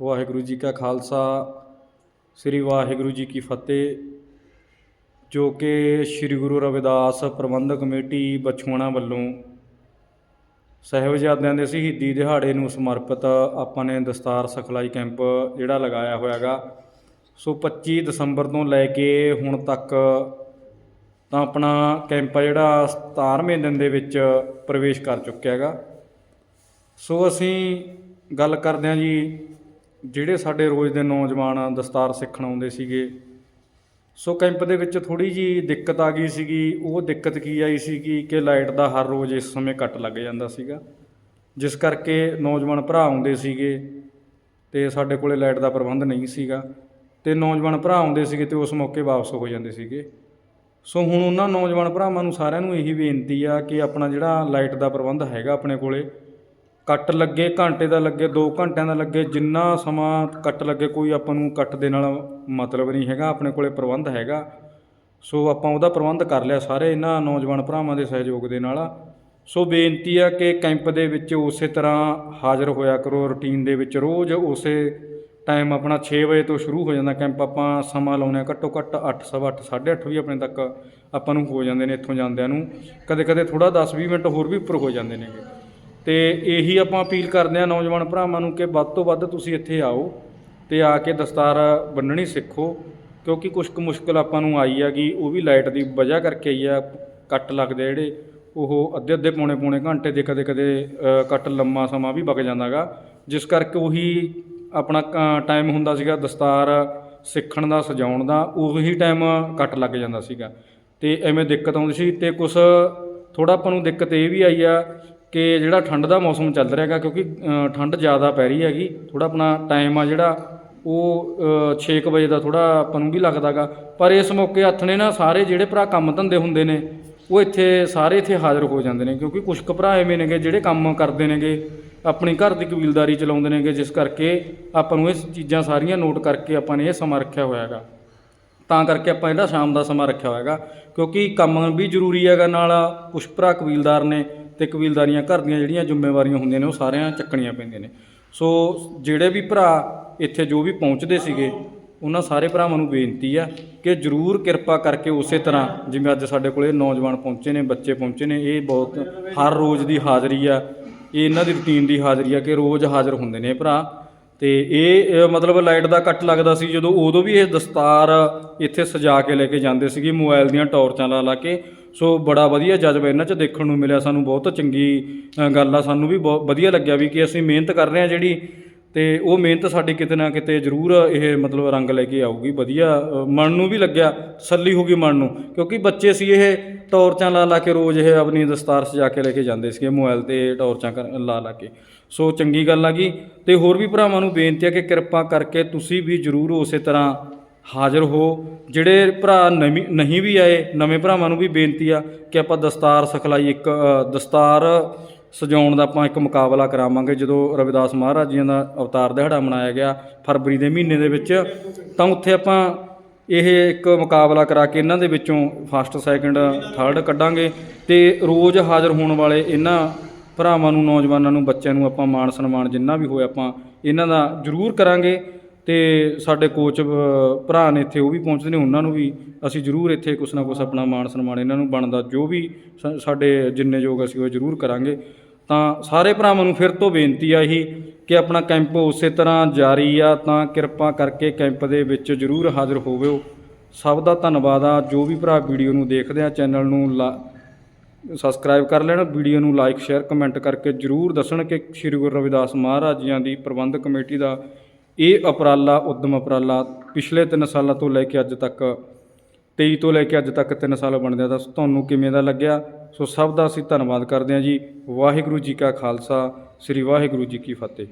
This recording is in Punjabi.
ਵਾਹਿਗੁਰੂ ਜੀ ਕਾ ਖਾਲਸਾ, ਸ੍ਰੀ ਵਾਹਿਗੁਰੂ ਜੀ ਕੀ ਫਤਿਹ, ਜੋ ਕਿ ਸ੍ਰੀ ਗੁਰੂ ਰਵਿਦਾਸ ਪ੍ਰਬੰਧਕ ਕਮੇਟੀ ਬਛੂਆਣਾ ਵੱਲੋਂ ਸਾਹਿਬਜ਼ਾਦਿਆਂ ਦੇ ਸ਼ਹੀਦੀ ਦਿਹਾੜੇ ਨੂੰ ਸਮਰਪਿਤ ਆਪਾਂ ਨੇ ਦਸਤਾਰ ਸਿਖਲਾਈ ਕੈਂਪ ਜਿਹੜਾ ਲਗਾਇਆ ਹੋਇਆਗਾ। ਸੋ 25 ਦਸੰਬਰ ਤੋਂ ਲੈ ਕੇ ਹੁਣ ਤੱਕ ਤਾਂ ਆਪਣਾ ਕੈਂਪ ਆ ਜਿਹੜਾ 17ਵੇਂ ਦਿਨ ਦੇ ਵਿੱਚ ਪ੍ਰਵੇਸ਼ ਕਰ ਚੁੱਕਿਆ ਹੈਗਾ। ਸੋ ਅਸੀਂ ਗੱਲ ਕਰਦੇ ਹਾਂ ਜੀ ਜਿਹੜੇ ਸਾਡੇ ਰੋਜ਼ ਦੇ ਨੌਜਵਾਨ ਦਸਤਾਰ ਸਿੱਖਣ ਆਉਂਦੇ ਸੀਗੇ, ਸੋ ਕੈਂਪ ਦੇ ਵਿੱਚ ਥੋੜੀ ਜੀ ਦਿੱਕਤ ਆ ਗਈ ਸੀਗੀ, ਉਹ ਦਿੱਕਤ ਕੀ ਆਈ ਸੀਗੀ ਕਿ ਲਾਈਟ ਦਾ ਹਰ ਰੋਜ਼ ਇਸ ਸਮੇਂ ਕੱਟ ਲੱਗ ਜਾਂਦਾ ਸੀਗਾ, ਜਿਸ ਕਰਕੇ ਨੌਜਵਾਨ ਭਰਾ ਆਉਂਦੇ ਸੀਗੇ ਤੇ ਸਾਡੇ ਕੋਲੇ ਲਾਈਟ ਦਾ ਪ੍ਰਬੰਧ ਨਹੀਂ ਸੀਗਾ, ਤੇ ਨੌਜਵਾਨ ਭਰਾ ਆਉਂਦੇ ਸੀਗੇ ਤੇ ਉਸ ਮੌਕੇ ਵਾਪਸ ਹੋ ਜਾਂਦੇ ਸੀਗੇ। ਸੋ ਹੁਣ ਉਹਨਾਂ ਨੌਜਵਾਨ ਭਰਾਵਾਂ ਨੂੰ ਸਾਰਿਆਂ ਨੂੰ ਇਹੀ ਬੇਨਤੀ ਆ ਕਿ ਆਪਣਾ ਜਿਹੜਾ ਲਾਈਟ ਦਾ ਪ੍ਰਬੰਧ ਹੈਗਾ ਆਪਣੇ ਕੋਲੇ ਕੱਟ ਲੱਗੇ, ਘੰਟੇ ਦਾ ਲੱਗੇ 2 ਘੰਟਿਆਂ ਦਾ ਲੱਗੇ, ਜਿੰਨਾ ਸਮਾਂ ਕੱਟ ਲੱਗੇ, ਕੋਈ ਆਪਾਂ ਨੂੰ ਕੱਟ ਦੇ ਨਾਲ ਮਤਲਬ ਨਹੀਂ ਹੈਗਾ, ਆਪਣੇ ਕੋਲੇ ਪ੍ਰਬੰਧ ਹੈਗਾ। ਸੋ ਆਪਾਂ ਉਹਦਾ ਪ੍ਰਬੰਧ ਕਰ ਲਿਆ ਸਾਰੇ ਇਹਨਾਂ ਨੌਜਵਾਨ ਭਰਾਵਾਂ ਦੇ ਸਹਿਯੋਗ ਦੇ ਨਾਲ। ਸੋ ਬੇਨਤੀ ਆ ਕਿ ਕੈਂਪ ਦੇ ਵਿੱਚ ਉਸੇ ਤਰ੍ਹਾਂ ਹਾਜ਼ਰ ਹੋਇਆ ਕਰੋ, ਰੁਟੀਨ ਦੇ ਵਿੱਚ ਰੋਜ਼ ਉਸੇ ਟਾਈਮ ਆਪਣਾ 6 ਵਜੇ ਤੋਂ ਸ਼ੁਰੂ ਹੋ ਜਾਂਦਾ ਕੈਂਪ। ਆਪਾਂ ਸਮਾਂ ਲਾਉਂਦੇ ਹਾਂ ਘੱਟੋ ਘੱਟ 8 ਸਵਾ 8 8:30 ਵੀ ਆਪਣੇ ਤੱਕ ਆਪਾਂ ਨੂੰ ਹੋ ਜਾਂਦੇ ਨੇ ਇੱਥੋਂ ਜਾਂਦਿਆਂ ਨੂੰ। ਕਦੇ ਕਦੇ ਥੋੜਾ 10-20 ਮਿੰਟ ਹੋਰ ਵੀ ਉੱਪਰ ਹੋ ਜਾਂਦੇ ਨੇਗੇ। ਤੇ ਇਹੀ ਆਪਾਂ ਅਪੀਲ ਕਰਦੇ ਹਾਂ ਨੌਜਵਾਨ ਭਰਾਵਾਂ ਨੂੰ ਕਿ ਵੱਧ ਤੋਂ ਵੱਧ ਤੁਸੀਂ ਇੱਥੇ ਆਓ ਤੇ ਆ ਕੇ ਦਸਤਾਰ ਬੰਨਣੀ ਸਿੱਖੋ, ਕਿਉਂਕਿ ਕੁਝ ਕੁ ਮੁਸ਼ਕਲ ਆਪਾਂ ਨੂੰ ਆਈ ਹੈਗੀ ਉਹ ਵੀ ਲਾਈਟ ਦੀ ਵਜ੍ਹਾ ਕਰਕੇ ਆਈ ਆ, ਕੱਟ ਲੱਗਦੇ ਜਿਹੜੇ, ਉਹ ਅੱਧੇ ਅੱਧੇ ਪੌਣੇ ਪੌਣੇ ਘੰਟੇ ਦੇ ਕਦੇ ਕਦੇ ਕੱਟ ਲੰਮਾ ਸਮਾਂ ਵੀ ਵਗ ਜਾਂਦਾਗਾ ਜਿਸ ਕਰਕੇ ਉਹੀ ਆਪਣਾ ਟਾਈਮ ਹੁੰਦਾ ਸੀਗਾ ਦਸਤਾਰ ਸਿੱਖਣ ਦਾ, ਸਜਾਉਣ ਦਾ, ਉਹੀ ਟਾਈਮ ਕੱਟ ਲੱਗ ਜਾਂਦਾ ਸੀਗਾ। ਤੇ ਐਵੇਂ ਦਿੱਕਤ ਆਉਂਦੀ ਸੀ ਤੇ ਕੁਝ ਥੋੜਾ ਆਪਾਂ ਨੂੰ ਦਿੱਕਤ ਇਹ ਵੀ ਆਈ ਆ ਕਿ ਜਿਹੜਾ ਠੰਡ ਦਾ ਮੌਸਮ ਚੱਲ ਰਿਹਾ ਹੈਗਾ, ਕਿਉਂਕਿ ਠੰਡ ਜ਼ਿਆਦਾ ਪੈ ਰਹੀ ਹੈਗੀ, ਥੋੜ੍ਹਾ ਆਪਣਾ ਟਾਈਮ ਆ ਜਿਹੜਾ, ਉਹ 6 ਵਜੇ ਦਾ ਥੋੜਾ ਆਪਾਂ ਨੂੰ ਵੀ ਲੱਗਦਾਗਾ ਪਰ ਇਸ ਮੌਕੇ ਹੱਥ ਨੇ ਨਾ ਸਾਰੇ ਜਿਹੜੇ ਭਰਾ ਕੰਮ ਧੰਦੇ ਹੁੰਦੇ ਨੇ, ਉਹ ਇੱਥੇ, ਸਾਰੇ ਇੱਥੇ ਹਾਜ਼ਰ ਹੋ ਜਾਂਦੇ ਨੇ, ਕਿਉਂਕਿ ਕੁਝ ਕੁ ਭਰਾ ਐਵੇਂ ਨੇਗੇ ਜਿਹੜੇ ਕੰਮ ਕਰਦੇ ਨੇਗੇ, ਆਪਣੀ ਘਰ ਦੀ ਕਬੀਲਦਾਰੀ ਚਲਾਉਂਦੇ ਨੇਗੇ, ਜਿਸ ਕਰਕੇ ਆਪਾਂ ਨੂੰ ਇਹ ਚੀਜ਼ਾਂ ਸਾਰੀਆਂ ਨੋਟ ਕਰਕੇ ਆਪਾਂ ਨੇ ਇਹ ਸਮਾਂ ਰੱਖਿਆ ਹੋਇਆ ਹੈਗਾ। ਤਾਂ ਕਰਕੇ ਆਪਾਂ ਜਿਹੜਾ ਸ਼ਾਮ ਦਾ ਸਮਾਂ ਰੱਖਿਆ ਹੋਇਆ ਹੋਇਆਗਾ ਕਿਉਂਕਿ ਕੰਮ ਵੀ ਜ਼ਰੂਰੀ ਹੈਗਾ ਨਾਲ, ਕੁਛ ਭਰਾ ਕਬੀਲਦਾਰ ਨੇ ਤੇ ਕਬੀਲਦਾਰੀਆਂ ਘਰ ਦੀਆਂ ਜਿਹੜੀਆਂ ਜ਼ਿੰਮੇਵਾਰੀਆਂ ਹੁੰਦੀਆਂ ਨੇ ਉਹ ਸਾਰਿਆਂ ਚੱਕਣੀਆਂ ਪੈਂਦੀਆਂ ਨੇ। ਸੋ ਜਿਹੜੇ ਵੀ ਭਰਾ ਇੱਥੇ ਜੋ ਵੀ ਪਹੁੰਚਦੇ ਸੀਗੇ, ਉਹਨਾਂ ਸਾਰੇ ਭਰਾਵਾਂ ਨੂੰ ਬੇਨਤੀ ਆ ਕਿ ਜਰੂਰ ਕਿਰਪਾ ਕਰਕੇ ਉਸੇ ਤਰ੍ਹਾਂ ਜਿਵੇਂ ਅੱਜ ਸਾਡੇ ਕੋਲੇ ਨੌਜਵਾਨ ਪਹੁੰਚੇ ਨੇ, ਬੱਚੇ ਪਹੁੰਚੇ ਨੇ, ਇਹ ਬਹੁਤ ਹਰ ਰੋਜ਼ ਦੀ ਹਾਜ਼ਰੀ ਆ। ਇਹ ਇਹਨਾਂ ਦੀ ਰੁਟੀਨ ਦੀ ਹਾਜ਼ਰੀ ਆ ਕਿ ਰੋਜ਼ ਹਾਜ਼ਰ ਹੁੰਦੇ ਨੇ ਇਹ ਭਰਾ। ਤੇ ਇਹ ਮਤਲਬ ਲਾਈਟ ਦਾ ਕੱਟ ਲੱਗਦਾ ਸੀ ਜਦੋਂ ਉਦੋਂ ਵੀ ਇਹ ਦਸਤਾਰ ਇੱਥੇ ਸਜਾ ਕੇ ਲੈ ਕੇ ਜਾਂਦੇ ਸੀਗੇ, ਮੋਬਾਈਲ ਦੀਆਂ ਟਾਰਚਾਂ ਲਾ ਲਾ ਕੇ। ਸੋ ਬੜਾ ਵਧੀਆ ਜਜ਼ਬਾ ਇਹਨਾਂ 'ਚ ਦੇਖਣ ਨੂੰ ਮਿਲਿਆ ਸਾਨੂੰ ਬਹੁਤ ਚੰਗੀ ਅ, ਗੱਲ ਆ। ਸਾਨੂੰ ਵੀ ਬਹੁਤ ਵਧੀਆ ਲੱਗਿਆ ਵੀ ਕਿ ਅਸੀਂ ਮਿਹਨਤ ਕਰ ਰਹੇ ਹਾਂ ਜਿਹੜੀ ਤੇ ਉਹ ਮਿਹਨਤ ਸਾਡੀ ਕਿਤੇ ਨਾ ਕਿਤੇ ਜ਼ਰੂਰ ਇਹ ਮਤਲਬ ਰੰਗ ਲੈ ਕੇ ਆਊਗੀ। ਵਧੀਆ ਅ, ਮਨ ਨੂੰ ਵੀ ਲੱਗਿਆ ਤਸੱਲੀ ਹੋ ਗਈ ਮਨ ਨੂੰ ਕਿਉਂਕਿ ਬੱਚੇ ਸੀ ਇਹ ਟਾਰਚਾਂ ਲਾ ਲਾ ਕੇ ਰੋਜ਼ ਇਹ ਆਪਣੀ ਦਸਤਾਰ ਸਜਾ ਕੇ ਲੈ ਕੇ ਜਾਂਦੇ ਸੀਗੇ ਮੋਬਾਈਲ ਤੇ ਟਾਰਚਾਂ ਕਰ- ਲਾ ਲਾ ਕੇ। ਸੋ ਚੰਗੀ ਗੱਲ ਆ ਗਈ ਤੇ ਹੋਰ ਵੀ ਭਰਾਵਾਂ ਨੂੰ ਬੇਨਤੀ ਆ ਕਿ ਕਿਰਪਾ ਕਰਕੇ ਤੁਸੀਂ ਵੀ ਜ਼ਰੂਰ ਉਸੇ ਤਰ੍ਹਾਂ ਹਾਜ਼ਰ ਹੋ। ਜਿਹੜੇ ਭਰਾ ਨਵੀਂ ਨਹੀਂ ਵੀ ਆਏ, ਨਵੇਂ ਭਰਾਵਾਂ ਨੂੰ ਵੀ ਬੇਨਤੀ ਆ ਕਿ ਆਪਾਂ ਦਸਤਾਰ ਸਿਖਲਾਈ ਇੱਕ ਦਸਤਾਰ ਸਜਾਉਣ ਦਾ ਆਪਾਂ ਇੱਕ ਮੁਕਾਬਲਾ ਕਰਾਵਾਂਗੇ। ਜਦੋਂ ਰਵਿਦਾਸ ਮਹਾਰਾਜ ਜੀ ਦਾ ਅਵਤਾਰ ਦਿਹਾੜਾ ਮਨਾਇਆ ਗਿਆ ਫਰਵਰੀ ਦੇ ਮਹੀਨੇ ਦੇ ਵਿੱਚ, ਤਾਂ ਉੱਥੇ ਆਪਾਂ ਇਹ ਇੱਕ ਮੁਕਾਬਲਾ ਕਰਾ ਕੇ ਇਹਨਾਂ ਦੇ ਵਿੱਚੋਂ ਫਸਟ, ਸੈਕਿੰਡ, ਥਰਡ ਕੱਢਾਂਗੇ ਤੇ ਰੋਜ਼ ਹਾਜ਼ਰ ਹੋਣ ਵਾਲੇ ਇਹਨਾਂ ਭਰਾਵਾਂ ਨੂੰ, ਨੌਜਵਾਨਾਂ ਨੂੰ, ਬੱਚਿਆਂ ਨੂੰ ਆਪਾਂ ਮਾਣ ਸਨਮਾਨ ਜਿੰਨਾ ਵੀ ਹੋਇਆ ਆਪਾਂ ਇਹਨਾਂ ਦਾ ਜ਼ਰੂਰ ਕਰਾਂਗੇ। ਤੇ ਸਾਡੇ ਕੋਚ ਭਰਾ ਨੇ ਇੱਥੇ ਉਹ ਵੀ ਪਹੁੰਚਦੇ ਨੇ, ਉਹਨਾਂ ਨੂੰ ਵੀ ਅਸੀਂ ਜ਼ਰੂਰ ਇੱਥੇ ਕੁਛ ਨਾ ਕੁਛ ਆਪਣਾ ਮਾਣ ਸਨਮਾਨ ਇਹਨਾਂ ਨੂੰ ਬਣਦਾ, ਜੋ ਵੀ ਸਾ- ਸਾਡੇ ਜਿੰਨੇ ਯੋਗ ਅਸੀਂ ਉਹ ਜ਼ਰੂਰ ਕਰਾਂਗੇ। ਤਾਂ ਸਾਰੇ ਭਰਾਵਾਂ ਨੂੰ ਫਿਰ ਤੋਂ ਬੇਨਤੀ ਆ ਇਹੀ ਕਿ ਆਪਣਾ ਕੈਂਪ ਉਸੇ ਤਰ੍ਹਾਂ ਜਾਰੀ ਆ, ਤਾਂ ਕਿਰਪਾ ਕਰਕੇ ਕੈਂਪ ਦੇ ਵਿੱਚ ਜ਼ਰੂਰ ਹਾਜ਼ਰ ਹੋਵੋ ਸਭ ਦਾ ਧੰਨਵਾਦ ਆ, ਜੋ ਵੀ ਭਰਾ ਵੀਡੀਓ ਨੂੰ ਦੇਖਦੇ ਆ, ਚੈਨਲ ਨੂੰ ਲਾ, ਸਬਸਕ੍ਰਾਈਬ ਕਰ ਲੈਣ, ਵੀਡੀਓ ਨੂੰ ਲਾਈਕ, ਸ਼ੇਅਰ, ਕਮੈਂਟ ਕਰਕੇ ਜਰੂਰ ਦੱਸਣ ਕਿ ਸ੍ਰੀ ਗੁਰੂ ਰਵਿਦਾਸ ਮਹਾਰਾਜ ਜੀਆਂ ਦੀ ਪ੍ਰਬੰਧਕ ਕਮੇਟੀ ਦਾ ਇਹ ਉਪਰਾਲਾ, ਉਦਮ ਉਪਰਾਲਾ ਪਿਛਲੇ 3 ਸਾਲਾਂ ਤੋਂ ਲੈ ਕੇ ਅੱਜ ਤੱਕ 23 ਤੋਂ ਲੈ ਕੇ ਅੱਜ ਤੱਕ 3 ਸਾਲ ਬਣਦਿਆਂ ਦਾ ਤੁਹਾਨੂੰ ਕਿਵੇਂ ਦਾ ਲੱਗਿਆ? ਸੋ ਸਭ ਦਾ ਅਸੀਂ ਧੰਨਵਾਦ ਕਰਦੇ ਹਾਂ ਜੀ। ਵਾਹਿਗੁਰੂ ਜੀ ਕਾ ਖਾਲਸਾ, ਸ੍ਰੀ ਵਾਹਿਗੁਰੂ ਜੀ ਕੀ ਫਤਿਹ।